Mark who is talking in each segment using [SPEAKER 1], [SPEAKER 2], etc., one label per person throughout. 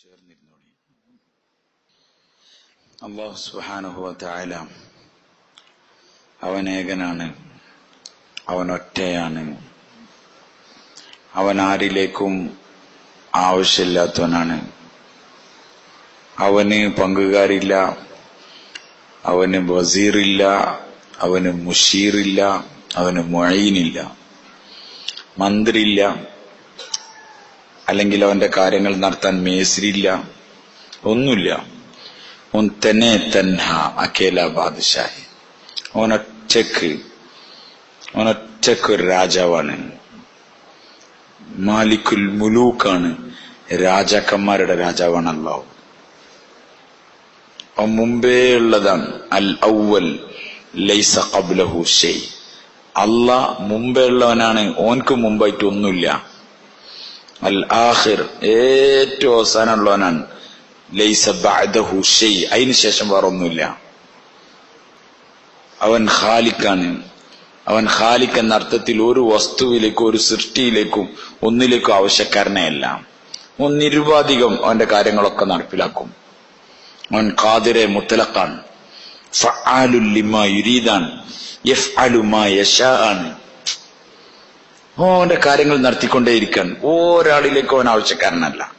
[SPEAKER 1] ചേർന്നിരുന്നോളി അള്ളാഹു സുബാനുഭവത്തായ അവൻ ഏകനാണ് അവൻ ആരിലേക്കും ആവശ്യമില്ലാത്തവനാണ്. അവന് പങ്കുകാരില്ല അവന് വസീറില്ല അവന് മുഷീറില്ല അവന് മൊഴീനില്ല മന്ത്രിയില്ല അല്ലെങ്കിൽ അവന്റെ കാര്യങ്ങൾ നടത്താൻ മേസ്രില്ല. ഒന്നുമില്ല. ഓൻ തന്നെ തൻഹ അക്കേല ബാദുഷാഹി ഓനൊറ്റക്ക് ഓനൊറ്റക്ക് ഒരു രാജാവാണ്. മാലിക്കുൽ മുലൂക്കാണ് രാജാക്കന്മാരുടെ രാജാവാണ് അള്ളാഹു അവൻ മുമ്പേ ഉള്ളതാണ്. അൽ ഔവൽ ലൈസ ഖബ്ലഹു ഷൈ. അല്ല മുമ്പേ ഉള്ളവനാണ്. ഓൻക്ക് മുമ്പായിട്ട് ഒന്നുമില്ല. അൽ ആഹിർ ഏറ്റവും അവസാനമുള്ളവനാണ്. ലൈസ ബഅദഹു അതിന് ശേഷം വേറെ ഒന്നുമില്ല. അവൻ ഖാലിക്കാണ്. അവൻ ഖാലിക്ക് എന്ന അർത്ഥത്തിൽ ഒരു വസ്തുവിലേക്കും ഒരു സൃഷ്ടിയിലേക്കും ഒന്നിലേക്കും ആവശ്യക്കാരനെയല്ല. അവൻ നിരുപാധികം അവന്റെ കാര്യങ്ങളൊക്കെ നടപ്പിലാക്കും. അവൻ ഖാദിറെ മുത്തലക്കാണ് ഫുല്ലിമ ലിമാ യുരീദാൻ യഫ്അലു മാ യശാ ആണ്. അവന്റെ കാര്യങ്ങൾ നടത്തിക്കൊണ്ടേയിരിക്കാൻ ഒരാളിലേക്കും അവൻ ആവശ്യക്കാരനല്ല.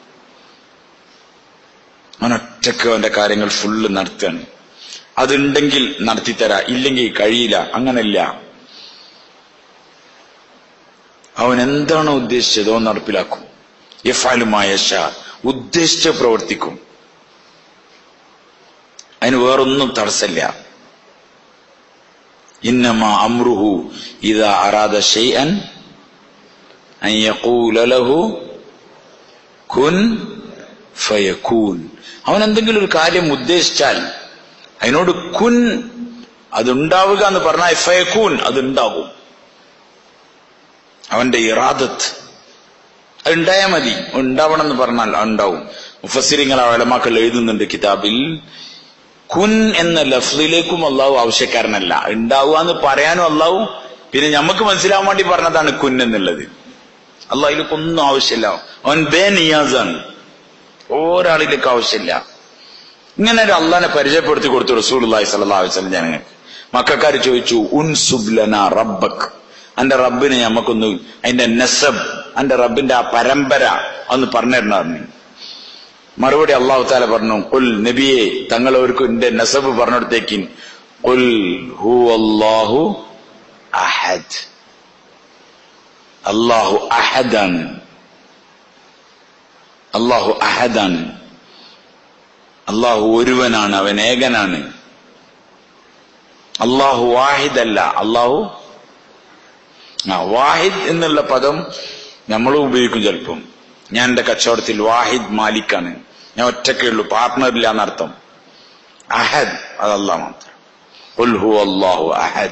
[SPEAKER 1] അവനൊറ്റക്ക് അവന്റെ കാര്യങ്ങൾ ഫുള്ള് നടത്തുകയാണ് അതുണ്ടെങ്കിൽ നടത്തിത്തരാ ഇല്ലെങ്കിൽ കഴിയില്ല അങ്ങനല്ല. അവൻ എന്താണോ ഉദ്ദേശിച്ചത് അവൻ നടപ്പിലാക്കും. യഫാലുമായ ഉദ്ദേശിച്ച പ്രവർത്തിക്കും. അതിന് വേറൊന്നും തടസ്സമില്ല. ഇന്നമ അമ്രുഹു ഇതാ അറാദ അൻ യഖൂല ലഹു കുൻ ഫയകൂൻ അവൻ എന്തെങ്കിലും ഒരു കാര്യം ഉദ്ദേശിച്ചാൽ അതിനോട് കുൻ അതുണ്ടാവുക എന്ന് പറഞ്ഞാൽ ഫയക്കൂൻ അതുണ്ടാകും. അവന്റെ ഇറാദത്ത് അതുണ്ടായാൽ മതി. ഉണ്ടാവണം എന്ന് പറഞ്ഞാൽ ഉണ്ടാവും മുഫസിരിങ്ങൾ അവലമാക്കൾ എഴുതുന്നുണ്ട് കിതാബിൽ കുൻ എന്ന ലഫ്ലിലേക്കും അള്ളാഹു ആവശ്യക്കാരനല്ല. ഉണ്ടാവുക എന്ന് പറയാനും അള്ളാഹു പിന്നെ നമുക്ക് മനസ്സിലാവാൻ വേണ്ടി പറഞ്ഞതാണ് കുൻ എന്നുള്ളത്. അള്ളാഹിലേക്ക് ഒന്നും ആവശ്യമില്ല. അവൻ ബേ നിയാസാണ് ഒരാളിലേക്ക് ആവശ്യമില്ല. ഇങ്ങനെ ഒരു അള്ളാനെ പരിചയപ്പെടുത്തി കൊടുത്തു റസൂൽ അള്ളാഹി സല്ലാ വസ്ലം ജനങ്ങൾക്ക്. മക്കാര് ചോദിച്ചു ഉൻ സുബ്ലന റബ്ബക് അന്റെ റബ്ബിനെ നമുക്കൊന്ന് അതിന്റെ നെസബ് അന്റെ റബ്ബിന്റെ ആ പരമ്പര ഒന്ന് പറഞ്ഞിരുന്നു മറുപടി അള്ളാഹു താല പറഞ്ഞു കുൽ നബിയെ തങ്ങൾ അവർക്ക് എന്റെ നെസബ് പറഞ്ഞെടുത്തേക്കിൻ കുൽ ഹു അള്ളാഹു അഹദ്. അള്ളാഹു അഹദാണ് അള്ളാഹു അഹദാണ് അള്ളാഹു ഒരുവനാണ് അവൻ ഏകനാണ്. അള്ളാഹു വാഹിദ് അല്ല അള്ളാഹു ആ വാഹിദ് എന്നുള്ള പദം നമ്മൾ ഉപയോഗിക്കും ചിലപ്പം. ഞാൻ എന്റെ കച്ചവടത്തിൽ വാഹിദ് മാലിക്കാണ്. ഞാൻ ഒറ്റക്കേ ഉള്ളൂ പാർട്ട്ണർ ഇല്ല എന്നർത്ഥം. അഹദ് അത് അള്ളാഹ് മാത്രം. ഉൽഹു അള്ളാഹു അഹദ്.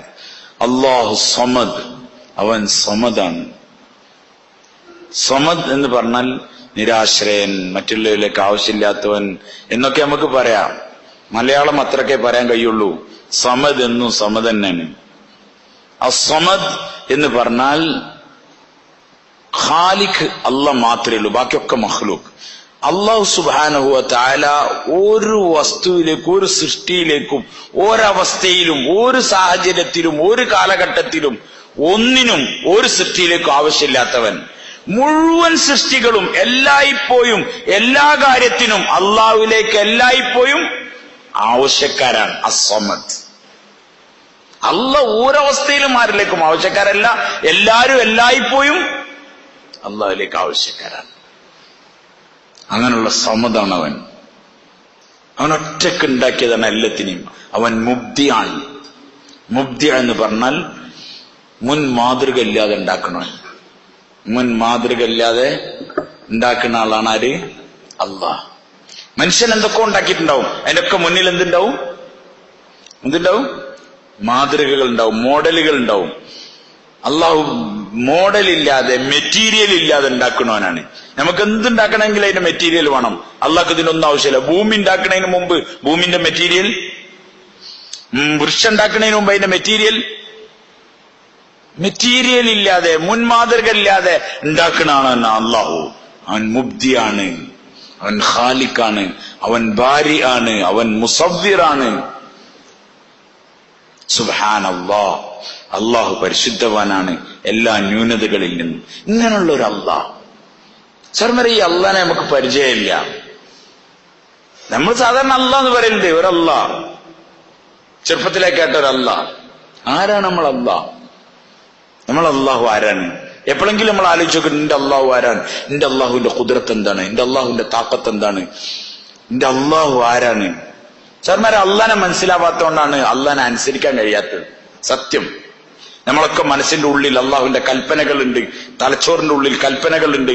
[SPEAKER 1] അള്ളാഹു സമദ് അവൻ സമദാണ്. സമദ് എന്ന് പറഞ്ഞാൽ നിരാശ്രയൻ മറ്റുള്ളവരിലേക്ക് ആവശ്യമില്ലാത്തവൻ എന്നൊക്കെ നമുക്ക് പറയാം. മലയാളം അത്രക്കേ പറയാൻ കഴിയുള്ളൂ. സമദ് എന്നും സമദ് തന്നെയാണ് അസമദ് എന്ന് പറഞ്ഞാൽ ഖാലിഖ് അല്ല മാത്രമേ ഉള്ളൂ ബാക്കിയൊക്കെ മഹ്ലൂക്ക് അള്ളാഹു സുബാനഹുവ താല ഒരു വസ്തുവിലേക്കും ഒരു സൃഷ്ടിയിലേക്കും ഒരവസ്ഥയിലും ഒരു സാഹചര്യത്തിലും ഒരു കാലഘട്ടത്തിലും ഒന്നിനും ഒരു സൃഷ്ടിയിലേക്കും ആവശ്യമില്ലാത്തവൻ. മുഴുവൻ സൃഷ്ടികളും എല്ലായ്പ്പോഴും എല്ലാ കാര്യത്തിനും അള്ളാഹുവിലേക്ക് എല്ലായ്പ്പോഴും ആവശ്യക്കാരാണ്. അസമത് അല്ല ഒരവസ്ഥയിലും ആരിലേക്കും ആവശ്യക്കാരല്ല. എല്ലാരും എല്ലായ്പ്പോഴും അള്ളാഹുലേക്ക് ആവശ്യക്കാരാണ്. അങ്ങനെയുള്ള സമതാണ് അവൻ. അവൻ ഒറ്റയ്ക്ക് ഉണ്ടാക്കിയതാണ് എല്ലാത്തിനെയും. അവൻ മുബ്ദിയാണ് മുബ്ദിയ എന്ന് പറഞ്ഞാൽ മുൻ മാതൃക ഇല്ലാതെ ഉണ്ടാക്കണവൻ. മുൻ മാതൃക ഇല്ലാതെ ഉണ്ടാക്കുന്ന ആളാണ് ആര്? അള്ളാഹ് മനുഷ്യൻ എന്തൊക്കെ ഉണ്ടാക്കിയിട്ടുണ്ടാവും. അതിനൊക്കെ മുന്നിൽ എന്തുണ്ടാവും? എന്തുണ്ടാവും? മാതൃകകൾ ഉണ്ടാവും മോഡലുകൾ ഉണ്ടാവും. അള്ളാഹു മോഡൽ ഇല്ലാതെ മെറ്റീരിയൽ ഇല്ലാതെ ഉണ്ടാക്കണവനാണ് നമുക്ക് എന്തുണ്ടാക്കണമെങ്കിൽ അതിന്റെ മെറ്റീരിയൽ വേണം. അള്ളാഹ് ഇതിനൊന്നും ആവശ്യമില്ല. ഭൂമി ഉണ്ടാക്കുന്നതിന് മുമ്പ് ഭൂമിന്റെ മെറ്റീരിയൽ? വൃക്ഷം ഉണ്ടാക്കുന്നതിന് മുമ്പ് അതിന്റെ മെറ്റീരിയൽ? മെറ്റീരിയൽ ഇല്ലാതെ മുൻമാതൃക ഇല്ലാതെ ഉണ്ടാക്കണാണ് അള്ളാഹു അവൻ മുബ്ദിയാണ് അവൻ ഖാലിക്കാണ് അവൻ ബാരി ആണ് അവൻ മുസവ്വിറാണ്. സുബാൻ അള്ളാഹ് അള്ളാഹു പരിശുദ്ധവാനാണ് എല്ലാ ന്യൂനതകളിൽ നിന്നും. ഇങ്ങനെയുള്ള ഒരു അള്ളാഹ് സർമറി ഈ അള്ളാനെ നമുക്ക് പരിചയമില്ല. നമ്മൾ സാധാരണ അല്ല എന്ന് പറയുന്നത് ഒരല്ല ചെറുപ്പത്തിലേ കേട്ട ഒരല്ല ആരാണ് നമ്മൾ അല്ല നമ്മൾ അള്ളാഹു ആരാണ്? എപ്പോഴെങ്കിലും നമ്മൾ ആലോചിച്ചു നിന്റെ അള്ളാഹു ആരാണ്? നിന്റെ അള്ളാഹുവിന്റെ കുതിരത്ത് എന്താണ്? നിന്റെ അള്ളാഹുവിന്റെ താക്കത്ത് എന്താണ്? നിന്റെ അള്ളാഹു ആരാണ്? സാർമാരെ അള്ളാനെ മനസ്സിലാവാത്തതുകൊണ്ടാണ് അള്ളാനെ അനുസരിക്കാൻ കഴിയാത്തത്. സത്യം. നമ്മളൊക്കെ മനസ്സിന്റെ ഉള്ളിൽ അള്ളാഹുവിന്റെ കൽപ്പനകളുണ്ട് തലച്ചോറിന്റെ ഉള്ളിൽ കൽപ്പനകളുണ്ട്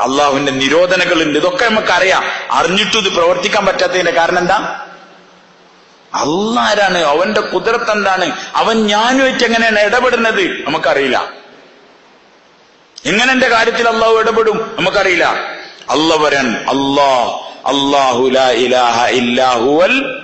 [SPEAKER 1] അള്ളാഹുവിന്റെ നിരോധനകളുണ്ട്. ഇതൊക്കെ നമുക്കറിയാം. അറിഞ്ഞിട്ടും ഇത് പ്രവർത്തിക്കാൻ പറ്റാത്തതിന്റെ കാരണം എന്താ? അള്ളാരാണ്? അവന്റെ കുതിരത്ത് എന്താണ്? അവൻ ഞാനുമായിട്ട് എങ്ങനെയാണ് ഇടപെടുന്നത്? നമുക്കറിയില്ല. എങ്ങനെ എന്റെ കാര്യത്തിൽ അള്ളാഹു ഇടപെടും? നമുക്കറിയില്ല. അള്ളവരൻ അള്ളാഹു ലാ ഇലാഹ ഇല്ലാഹുവൽ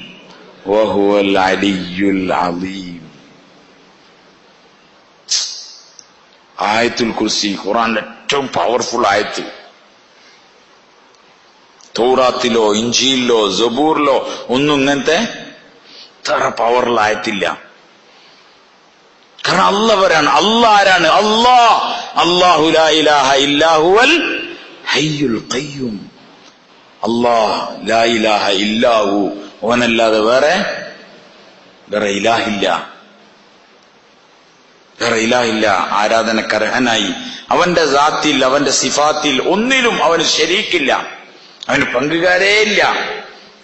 [SPEAKER 1] وهو العلي العظيم ആയത്തുൽ കുർസി ഖുറാന്റെ ഏറ്റവും പവർഫുൾ ആയത്ത് തൗറാത്തിലോ ഇഞ്ചിയിലോ ജബൂറിലോ ഒന്നും ഇങ്ങനത്തെ ഇത്ര പവറുള്ള ആയത്തില്ല കാരണം അള്ളവരാണ് അല്ല ആരാണ് അല്ലാ അല്ലാഹു ലാ ഇലാഹ ഇല്ലാഹുവൽ ഹയ്യുൽ ഖയ്യൂം അല്ലാഹ് ലാ ഇലാഹ ഇല്ലാഹു ഓനല്ലാതെ വേറെ വേറെ ഇലാഹില്ല. വേറെ ഇലാഹില്ല. ആരാധനക്കർഹനായി. അവന്റെ ജാത്തിൽ അവന്റെ സിഫാത്തിൽ ഒന്നിലും അവന് ശരിക്കില്ല. അവന് പങ്കുകാരേ ഇല്ല.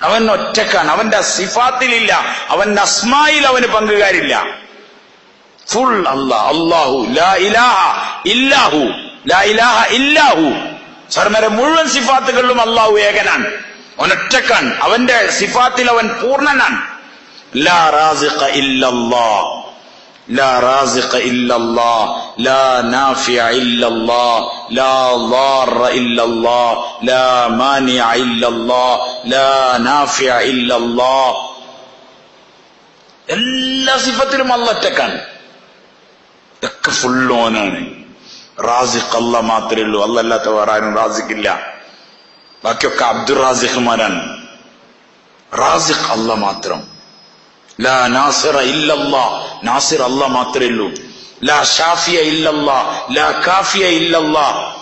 [SPEAKER 1] അവൻ ഒറ്റക്കാണ്. അവന്റെ സിഫാത്തിലില്ല. അവന്റെ അസ്മായിൽ അവന് പങ്കുകാരില്ല. ഫുൾ അല്ലാ അല്ലാഹു. ലാ ഇലാഹ ഇല്ലാഹു. ലാ ഇലാഹ ഇല്ലാഹു. സർമരെ മുഴുവൻ സിഫാത്തുകളിലും അള്ളാഹു ഏകനാണ്. അവൻ ഒറ്റക്കാണ് അവന്റെ സിഫാത്തിൽ അവൻ പൂർണ്ണനാണ് ലാ റാസിഖ ഇല്ലല്ലാ لا رازق إلا الله لا نافع إلا الله لا ضار إلا الله لا مانع إلا الله لا نافع إلا الله എല്ലാ സിഫത്തിലും അല്ല ഒറ്റക്കാണ് ഇതൊക്കെ ഫുള്ളോനാണ് റാസിഖ് അല്ല മാത്രമേ ഉള്ളൂ അല്ലല്ലാത്ത വേറെ ആരും റാസിഖില്ല ബാക്കിയൊക്കെ അബ്ദുൾ റാസിഖ്മാരാണ്. റാസിഖ് അല്ല മാത്രം. ലാ നാസിറ ഇല്ലല്ലാ. നാസിർ അല്ല മാത്രമേ ഉള്ളൂ. ലാ ഷാഫിയ ഇല്ലല്ലാ. ലാ കാഫിയ ഇല്ലല്ലാ.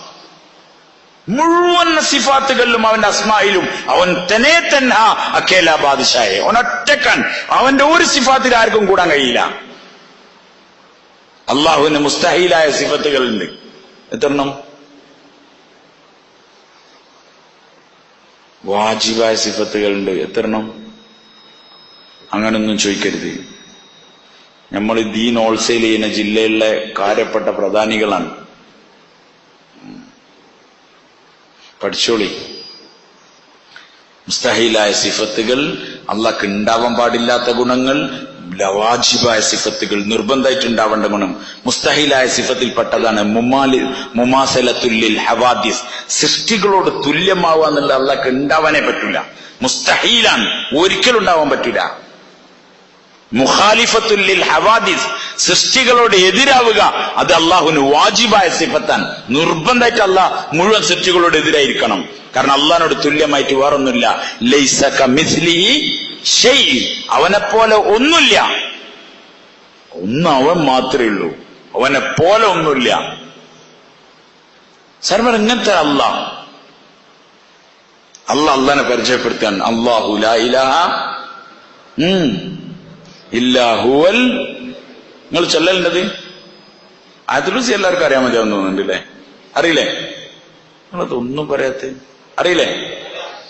[SPEAKER 1] മുഴുവൻ സിഫാത്തുകളിലും അവന്റെ അസ്മായിലും അവൻ തന്നെ തന്നെ അക്കേല ബാദിഷായെ അവൻ ഒറ്റക്കാൻ അവന്റെ ഒരു സിഫാത്തിൽ ആർക്കും കൂടാൻ കഴിയില്ല. അള്ളാഹുവിന് മുസ്തഹീലായ സിഫത്തുകളുണ്ട്. എത്രണ്ണം? വാജിബായ സിഫത്തുകളുണ്ട്. എത്രണ്ണം? അങ്ങനൊന്നും ചോദിക്കരുത്. നമ്മൾ ദീൻ ഹോൾസെയിൽ ചെയ്യുന്ന ജില്ലയിലെ കാര്യപ്പെട്ട പ്രധാനികളാണ്. പഠിച്ചോളി. മുസ്തഹീലായ സിഫത്തുകൾ അള്ളാഹ്ക്ക് ഉണ്ടാവാൻ പാടില്ലാത്ത ഗുണങ്ങൾ ലവാജിബായ സിഫത്തുകൾ നിർബന്ധമായിട്ട് ഉണ്ടാവേണ്ട ഗുണം. മുസ്തഹിലായ സിഫത്തിൽപ്പെട്ടതാണ് മുമാലി മുമാസലത്തുല്ലിൽ ഹവാദിസ്. സൃഷ്ടികളോട് തുല്യമാവുക എന്നുള്ള അള്ളക്ക് ഉണ്ടാവാനേ പറ്റൂല. മുസ്തഹീലാണ്. ഒരിക്കലും ഉണ്ടാവാൻ പറ്റൂല. മുഖാലിഫത്തുല്ലിൽ ഹവാദിസ് സൃഷ്ടികളോട് എതിരാവുക അത് അള്ളാഹുന് വാജിബായ സിഫത്താൻ നിർബന്ധമായിട്ട് അള്ളാഹ് മുഴുവൻ സൃഷ്ടികളോട് എതിരായിരിക്കണം. കാരണം അള്ളഹാനോട് തുല്യമായിട്ട് വേറൊന്നുമില്ല. മിസ്ലിഹി ഷെയ് അവനെ പോലെ ഒന്നുമില്ല. ഒന്ന് അവൻ മാത്രമേ ഉള്ളൂ. അവനെ പോലെ ഒന്നുമില്ല. സർവർ ഇങ്ങനത്തെ അല്ല. അല്ല അല്ലനെ പരിചയപ്പെടുത്താൻ. അള്ളാഹു ഇല്ലാഹുവൽ നിങ്ങൾ ചൊല്ലലുണ്ടത്? അതിലുസി എല്ലാവർക്കും അറിയാൻ മതിയാവും തോന്നുന്നുണ്ട് അല്ലേ അറിയില്ലേ? നിങ്ങളതൊന്നും പറയാത്ത അറിയില്ലേ?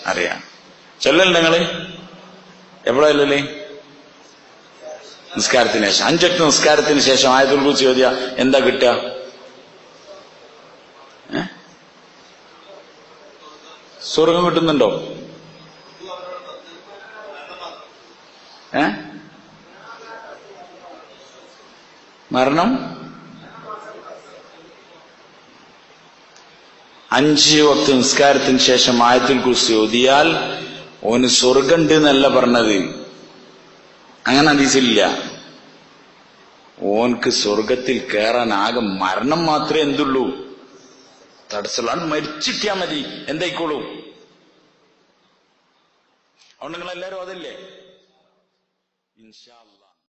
[SPEAKER 1] അറിയാം. ചൊല്ലലുണ്ട് നിങ്ങൾ? എവിടെ അല്ലല്ലേ നിസ്കാരത്തിന് ശേഷം. അഞ്ചൊക്കെ നിസ്കാരത്തിന് ശേഷം ആയതുൽ കുറിച്ച് ചോദ്യ എന്താ കിട്ടുക? സ്വർഗം കിട്ടുന്നുണ്ടോ? ഏ? മരണം? അഞ്ച് വക്ത നിസ്കാരത്തിന് ശേഷം ആയത്തിൽ കുറിച്ച് ഓതിയാൽ ഓന് സ്വർഗണ്ട് എന്നല്ല പറഞ്ഞത്. അങ്ങനെ അതീസില്ല ഓൻക്ക് സ്വർഗത്തിൽ കയറാൻ ആകെ മരണം മാത്രമേ എന്തുള്ളൂ. തടസ്സം മരിച്ചിട്ടാ മതി. എന്തായിക്കോളൂ? അതുകൊണ്ട് നിങ്ങൾ എല്ലാരും അതല്ലേ? ഇൻഷാ